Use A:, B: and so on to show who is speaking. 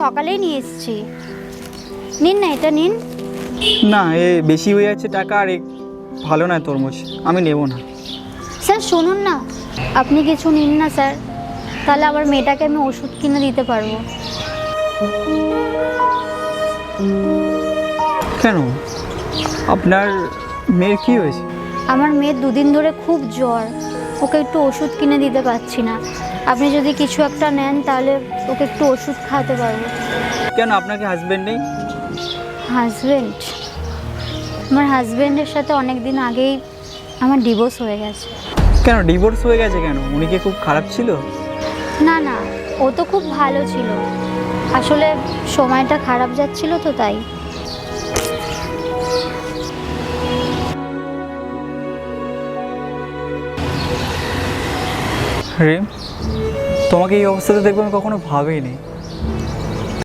A: সকালেই নিয়ে এসেছি। নিন না এটা নিন।
B: না এ বেশি হয়ে যাচ্ছে টাকা আর এ ভালো না তরমুজ। আমি নেব না।
A: স্যার শুনুন না। আপনি কিছু নিন না স্যার। তাহলে আবার মেয়েটাকে আমি ওষুধ কিনে দিতে পারব।
B: কেন? আপনার মেয়ের কি হয়েছে?
A: আমার মেয়ের দুদিন ধরে খুব জ্বর। ওকে একটু ওষুধ কিনে দিতে পারছি না। আপনি যদি কিছু একটা নেন তাহলে ওকে একটু ওষুধ খাওয়াতে পারব।
B: কেন? আপনাকে কি হাজব্যান্ড নেই?
A: হাজবেন্ড আমার হাজবেন্ডের সাথে অনেক দিন আগেই আমার ডিভোর্স হয়ে গেছে।
B: কেন? ডিভোর্স হয়ে গেছে কেন? উনি কি খুব খারাপ ছিল?
A: না না ও তো খুব ভালো ছিল। আসলে সময়টা খারাপ যাচ্ছিল তো তাই।
B: রে তোমাকে এই অবস্থাতে দেখব আমি কখনো ভাবিনি।